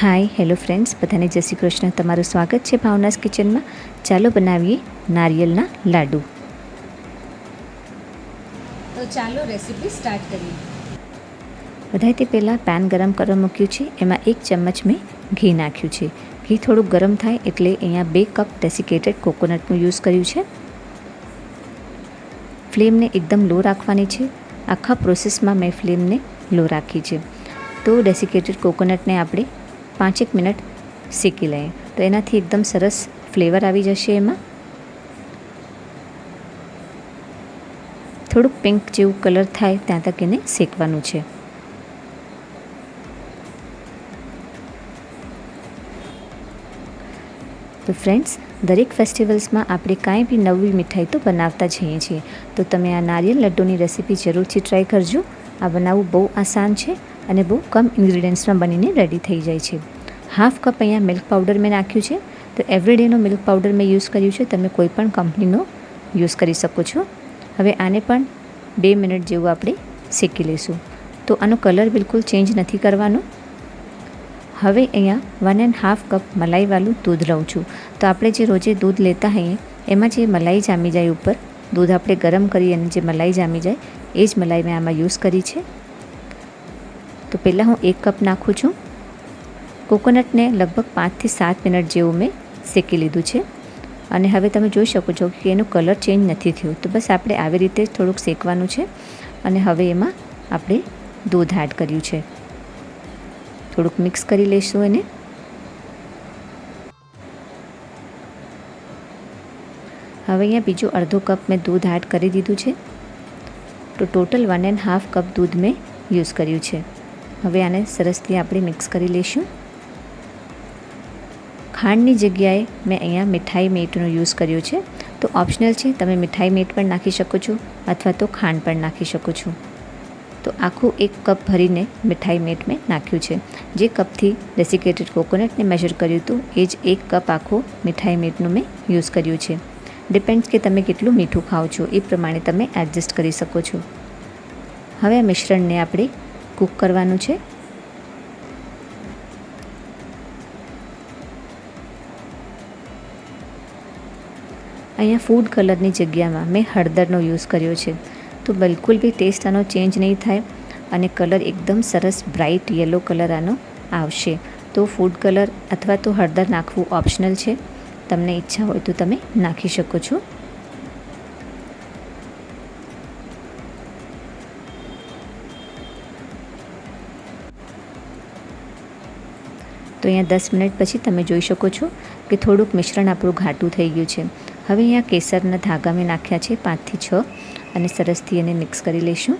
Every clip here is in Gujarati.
હાય હેલો ફ્રેન્ડ્સ બધાને જય શ્રી કૃષ્ણ. તમારું સ્વાગત છે ભાવનાસ કિચનમાં. ચાલો બનાવીએ નારિયેલના લાડુ. તો ચાલો રેસીપી સ્ટાર્ટ કરીએ. બધાથી પહેલાં પેન ગરમ કરવા મૂક્યું છે. એમાં એક ચમચ મેં ઘી નાખ્યું છે. ઘી થોડુંક ગરમ થાય એટલે અહીંયા બે કપ ડેસિકેટેડ કોકોનટનું યુઝ કર્યું છે. ફ્લેમને એકદમ લો રાખવાની છે. આખા પ્રોસેસમાં મેં ફ્લેમને લો રાખી છે. તો ડેસિકેટેડ કોકોનટને આપણે પાંચેક મિનિટ શેકી લઈએ. તો એનાથી એકદમ સરસ ફ્લેવર આવી જશે એમાં. થોડુંક પિંક જેવું કલર થાય ત્યાં તક એને શેકવાનું છે. તો ફ્રેન્ડ્સ, દરેક ફેસ્ટિવલ્સમાં આપણે કાંઈ બી નવી મીઠાઈ તો બનાવતા જઈએ છીએ. તો તમે આ નારિયેલ લડ્ડુની રેસીપી જરૂરથી ટ્રાય કરજો. આ બનાવવું બહુ આસાન છે. અને બહુ કમ ઇન્ગ્રીડિયન્ટ્સમાં બનીને રેડી થઈ જાય છે. હાફ કપ અહીંયા મિલ્ક પાવડર મેં નાખ્યું છે. તો એવરીડેનો મિલ્ક પાવડર મેં યુઝ કર્યું છે. તમે કોઈ પણ કંપનીનો યુઝ કરી શકો છો. હવે આને પણ બે મિનિટ જેવું આપણે શેકી લઈશું. તો આનો કલર બિલકુલ ચેન્જ નથી કરવાનો. હવે અહીંયા વન એન્ડ હાફ કપ મલાઈવાળું દૂધ લઉં છું. તો આપણે જે રોજે દૂધ લેતા હોઈએ, એમાં જે મલાઈ જામી જાય ઉપર, દૂધ આપણે ગરમ કરીએ અને જે મલાઈ જામી જાય, એ જ મલાઈ મેં આમાં યુઝ કરી છે. તો પહેલાં હું એક કપ નાખું છું. કોકોનટને લગભગ પાંચથી સાત મિનિટ જેવું મેં શેકી લીધું છે. અને હવે તમે જોઈ શકો છો કે એનો કલર ચેન્જ નથી થયો. તો બસ આપણે આવી રીતે થોડુંક શેકવાનું છે. અને હવે એમાં આપણે દૂધ એડ કર્યું છે. થોડુંક મિક્સ કરી લઈશું એને. હવે અહીંયા બીજો અડધો કપ મેં દૂધ એડ કરી દીધું છે. તો total one and half cup દૂધ મેં યુઝ કર્યું છે. હવે આને સરસથી આપણે મિક્સ કરી લઈશું. ખાંડની જગ્યાએ મેં અહીંયા મીઠાઈ મેટનો યુઝ કર્યો છે. તો ઓપ્શનલ છે, તમે મીઠાઈ મેટ પણ નાખી શકો છો અથવા તો ખાંડ પણ નાખી શકો છો. તો આખું એક કપ ભરીને મીઠાઈ મેટ મેં નાખ્યું છે. જે કપથી ડેસિકેટેડ કોકોનટને મેજર કર્યું હતું, એ જ એક કપ આખું મીઠાઈ મેટનું મેં યુઝ કર્યું છે. ડિપેન્ડ્સ કે તમે કેટલું મીઠું ખાઓ છો, એ પ્રમાણે તમે એડજસ્ટ કરી શકો છો. હવે આ મિશ્રણને આપણે કૂક કરવાનું છે. અહીંયા ફૂડ કલરની જગ્યામાં મેં હળદરનો યુઝ કર્યો છે. તો બિલકુલ બી ટેસ્ટ આનો ચેન્જ નહીં થાય અને કલર એકદમ સરસ બ્રાઇટ યલો કલર આનો આવશે. તો ફૂડ કલર અથવા તો હળદર નાખવું ઓપ્શનલ છે. તમને ઈચ્છા હોય તો તમે નાખી શકો છો. તો અહીંયા દસ મિનિટ પછી તમે જોઈ શકો છો કે થોડુંક મિશ્રણ આપણું ઘાટું થઈ ગયું છે. હવે અહીંયા કેસરના ધાગા મેં નાખ્યા છે પાંચથી છ અને સરસથી એને મિક્સ કરી લઈશું.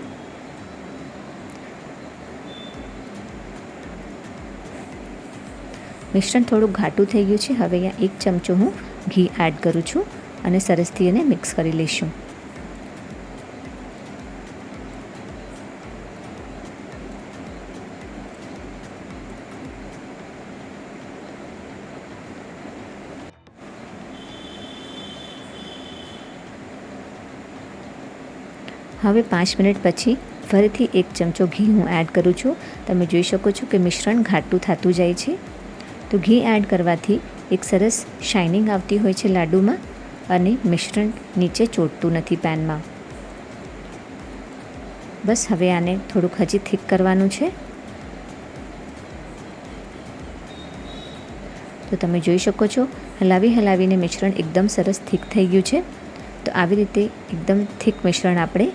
મિશ્રણ થોડું ઘાટું થઈ ગયું છે. હવે અહીંયા એક ચમચો હું ઘી એડ કરું છું અને સરસથી એને મિક્સ કરી લઈશું. હવે પાંચ મિનિટ પછી ફરીથી એક ચમચો ઘી હું એડ કરું છું. તમે જોઈ શકો છો કે મિશ્રણ ઘાટું થતું જાય છે. તો ઘી એડ કરવાથી એક સરસ શાઇનિંગ આવતી હોય છે લાડુમાં અને મિશ્રણ નીચે ચોટતું નથી પેનમાં બસ હવે આને થોડુંક હજી થીક કરવાનું છે. તો તમે જોઈ શકો છો, હલાવી હલાવીને મિશ્રણ એકદમ સરસ થીક થઈ ગયું છે. તો આવી રીતે એકદમ થીક મિશ્રણ આપણે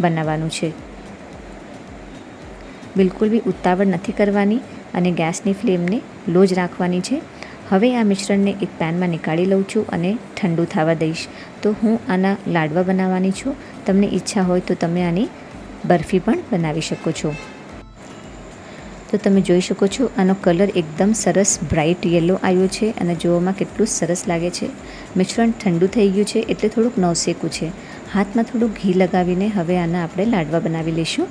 બનાવવાનું છે. બિલકુલ બી ઉતાવળ નથી કરવાની અને ગેસની ફ્લેમને લો જ રાખવાની છે. હવે આ મિશ્રણને એક પેનમાં નીકાળી લઉં છું અને ઠંડુ થવા દઈશ. તો હું આના લાડવા બનાવવાની છું. તમને ઈચ્છા હોય તો તમે આની બરફી પણ બનાવી શકો છો. તો તમે જોઈ શકો છો, આનો કલર એકદમ સરસ બ્રાઇટ યલો આવ્યો છે અને જોવામાં કેટલું સરસ લાગે છે. મિશ્રણ ઠંડુ થઈ ગયું છે એટલે થોડુંક નવસેકું છે. હાથમાં થોડું ઘી લગાવીને હવે આના આપણે લાડવા બનાવી લઈશું.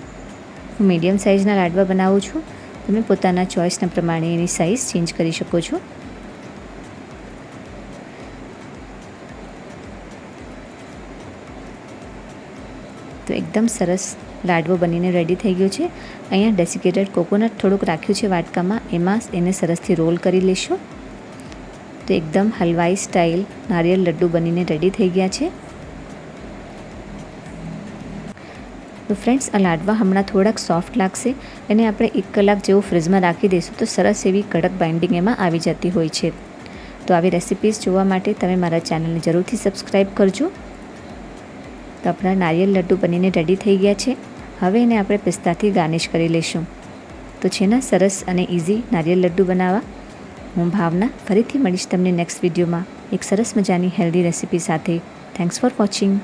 હું મીડિયમ સાઇઝના લાડવા બનાવું છું. તમે પોતાના ચોઈસના પ્રમાણે એની સાઇઝ ચેન્જ કરી શકો છો. તો એકદમ સરસ લાડવો બનીને રેડી થઈ ગયો છે. અહીંયા ડેસિકેટેડ કોકોનટ થોડુંક રાખ્યું છે વાટકામાં. એમાં એને સરસથી રોલ કરી લેશું તો એકદમ હલવાઈ સ્ટાઇલ નારિયેળ લડ્ડુ બનીને રેડી થઈ ગયા છે. તો ફ્રેન્ડ્સ આ લાડવા હમણાં થોડાક સોફ્ટ લાગશે એને આપણે એક કલાક જેવું ફ્રીજમાં રાખી દઈશું તો સરસ એવી કડક બાઇન્ડિંગ એમાં આવી જતી હોય છે. તો આવી રેસિપીઝ જોવા માટે તમે મારા ચેનલને જરૂરથી સબસ્ક્રાઈબ કરજો. તો આપણા નારિયેલ લડ્ડુ બનીને રેડી થઈ ગયા છે. હવે એને આપણે પિસ્તાથી ગાર્નિશ કરી લઈશું. તો છે ને, સરસ અને ઇઝી નારિયેળ લડ્ડુ બનાવવા. હું ભાવના ફરીથી મળીશ તમને નેક્સ્ટ વિડીયોમાં એક સરસ મજાની હેલ્ધી રેસિપી સાથે. Thanks for watching